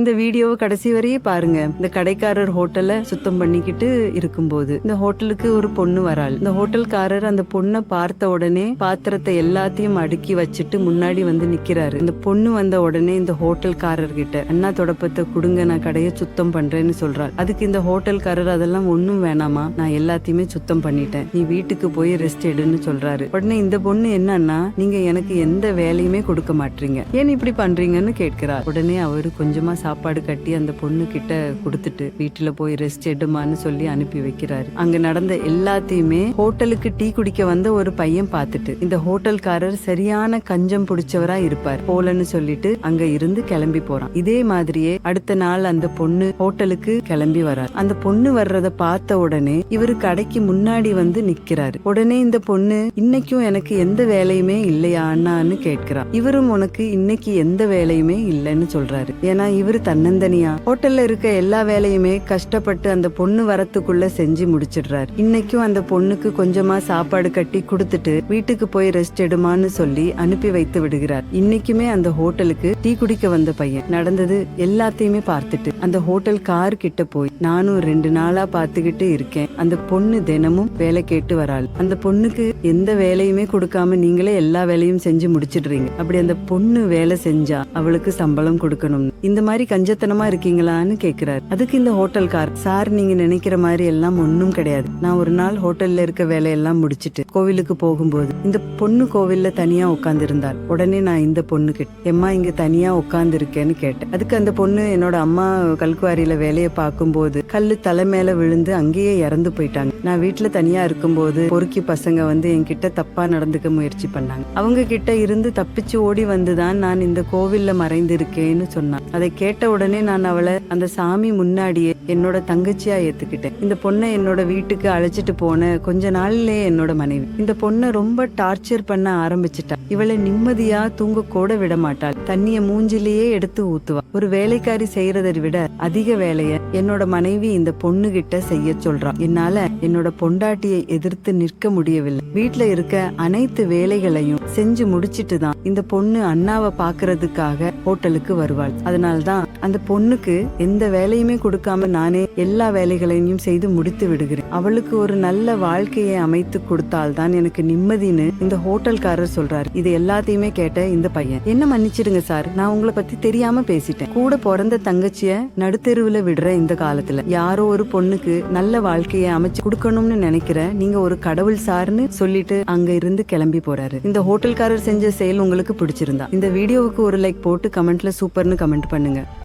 இந்த வீடியோவை கடைசி வரையே பாருங்க. இந்த கடைக்காரர் ஹோட்டலை சுத்தம் பண்ணிக்கிட்டு இருக்கும்போது இந்த ஹோட்டலுக்கு ஒரு பொண்ணு வராள். இந்த ஹோட்டல்காரர் அந்த பொண்ணை பார்த்த உடனே பாத்திரத்தை எல்லாத்தையும் அடுக்கி வச்சுட்டு முன்னாடி வந்து நிக்கிறாரு. இந்த பொண்ணு வந்த உடனே இந்த ஹோட்டல்காரர் கிட்ட அண்ணா தொடப்பத்தை கொடுங்க நான் கடையை சுத்தம் பண்றேன்னு சொல்றாள். அதுக்கு இந்த ஹோட்டல்காரர் அதெல்லாம் ஒன்றும் வேணாமா? நான் எல்லாத்தையுமே சுத்தம் பண்ணிட்டேன். நீ வீட்டுக்கு போய் ரெஸ்ட் எடுன்னு சொல்றாரு. உடனே இந்த பொண்ணு என்னன்னா நீங்க எனக்கு எந்த வேலையுமே கொடுக்க மாட்டீங்க. ஏன் இப்படி பண்றீங்கன்னு கேட்கிறார். உடனே அவரு கொஞ்சமா சாப்பாடு கட்டி அந்த பொண்ணு கிட்ட கொடுத்துட்டு வீட்டுல போய் ரெஸ்ட் எடுமான்னு சொல்லி அனுப்பி வைக்கிறாரு. அங்க நடந்த எல்லாத்தையுமே ஹோட்டலுக்கு டீ குடிக்க வந்த ஒரு பையன் பார்த்துட்டு இந்த ஹோட்டல்காரர் சரியான கஞ்சம் பிடிச்சவரா இருப்பார் போலன்னு சொல்லிட்டு அங்க இருந்து கிளம்பி போறான். இதே மாதிரியே அடுத்த நாள் அந்த பொண்ணு ஹோட்டலுக்கு கிளம்பி வரார். அந்த பொண்ணு வர்றத பார்த்த உடனே இவரு கடைக்கு முன்னாடி வந்து நிக்கிறாரு. உடனே இந்த பொண்ணு இன்னைக்கும் எனக்கு எந்த வேலையுமே இல்லையா அண்ணான்னு கேட்கிறா. இவரும் உனக்கு இன்னைக்கு எந்த வேலையுமே இல்லைன்னு சொல்றாரு. ஏன்னா இவரு தன்னந்தனியா. ஹோட்டல்ல இருக்க எல்லா வேலையுமே கஷ்டப்பட்டு அந்த பொண்ணு வரத்துக்குள்ள செஞ்சு முடிச்சிடுறாரு. இன்னைக்கும் அந்த பொண்ணுக்கு கொஞ்சமா சாப்பாடு கட்டி கொடுத்துட்டு வீட்டுக்கு போய் ரெஸ்ட் எடுமான்னு சொல்லி அனுப்பி வைத்து விடுகிறார். இன்னைக்குமே அந்த ஹோட்டலுக்கு டீ குடிக்க வந்த பையன். நடந்தது எல்லாத்தையுமே பார்த்துட்டு அந்த ஹோட்டல் கார் கிட்ட போய் நானும் ரெண்டு நாளா பாத்துக்கிட்டு இருக்கேன். அந்த பொண்ணு தினமும் வேலை கேட்டு வராள். அந்த பொண்ணுக்கு எந்த வேலையுமே கொடுக்காம நீங்களே எல்லா வேலையும் செஞ்சு முடிச்சிடுறீங்க. அப்படி அந்த பொண்ணு வேலை செஞ்சா அவளுக்கு சம்பளம் கொடுக்கணும். இந்த மாதிரி கஞ்சத்தனமா இருக்கீங்களான்னு கேக்குறாரு. அதுக்கு இந்த ஹோட்டல்கார் சார் நீங்க நினைக்கிற மாதிரி எல்லாம் ஒன்னும் கிடையாது. நான் ஒரு நாள் ஹோட்டல்ல இருக்க வேலையெல்லாம் முடிச்சிட்டு கோவிலுக்கு போகும்போது இந்த பொண்ணு கோவில்ல தனியா உட்கார்ந்து இருந்தாள் உடனே நான் இந்த பொண்ணு கிட்ட எம்மா இங்க தனியா உட்கார்ந்து இருக்கேன்னு கேட்டேன். அதுக்கு அந்த பொண்ணு என்னோட அம்மா கல்குவாரியில வேலையை பார்க்கும்போது கல்லு தலை மேல விழுந்து அங்கேயே இறந்து போயிட்டாங்க. நான் வீட்டில் தனியாக இருக்கும்போது பொறுக்கி பசங்க வந்து என்கிட்ட தப்பாக நடந்துக்க முயற்சி பண்ணாங்க. அவங்க கிட்ட இருந்து தப்பிச்சு ஓடி வந்துதான் நான் இந்த கோவில்ல மறைந்து இருக்கேன்னு சொன்னான். அதை கேட்ட உடனே நான் அவளை அந்த சாமி முன்னாடியே என்னோட தங்கச்சியா ஏத்துக்கிட்டேன். இந்த பொண்ணை என்னோட வீட்டுக்கு அழைச்சிட்டு போன கொஞ்ச நாள்லயே என்னோட மனைவி. இந்த பொண்ணை ரொம்ப டார்ச்சர் பண்ண ஆரம்பிச்சிட்டா. இவளை நிம்மதியா தூங்க கூட விட மாட்டாள். தண்ணிய மூஞ்சிலேயே எடுத்து ஊத்துவா. ஒரு வேலைக்காரி செய்யறதை விட அதிக வேலைய என்னோட மனைவி இந்த பொண்ணு கிட்ட செய்ய சொல்றான் என்னால என்னோட பொண்டாட்டியை எதிர்த்து நிற்க முடியவில்லை. வீட்டுல இருக்க அனைத்து வேலைகளையும் செஞ்சு முடிச்சிட்டு தான் இந்த பொண்ணு அண்ணாவை பாக்குறதுக்காக ஹோட்டலுக்கு வருவாள். அதனால்தான் அந்த பொண்ணுக்கு எந்த வேலையுமே கொடுக்காம நானே எல்லா வேலைகளையும் செய்து முடித்து விடுகிறேன். அவளுக்கு ஒரு நல்ல வாழ்க்கையை அமைத்து கொடுத்தால்தான் எனக்கு நிம்மதின்னு இந்த ஹோட்டல்காரர் சொல்றாரு. இது எல்லாத்தையுமே கேட்ட இந்த பையன் என்ன மன்னிச்சிடுங்க சார் நான் உங்களை பத்தி தெரியாம பேசிட்டேன். கூட பிறந்த தங்கச்சிய நடுத்தெருவுல விடுற இந்த காலத்துல யாரோ ஒரு பொண்ணுக்கு நல்ல வாழ்க்கையை அமைச்சு கொடுக்கணும்னு நினைக்கிற நீங்க ஒரு கடவுள் சார்னு சொல்லிட்டு அங்க இருந்து கிளம்பி போறாரு. இந்த ஹோட்டல்காரர் செஞ்ச செயல் உங்களுக்கு பிடிச்சிருந்தா. இந்த வீடியோவுக்கு ஒரு லைக் போட்டு கமெண்ட்ல சூப்பர்னு கமெண்ட் பண்ணுங்க.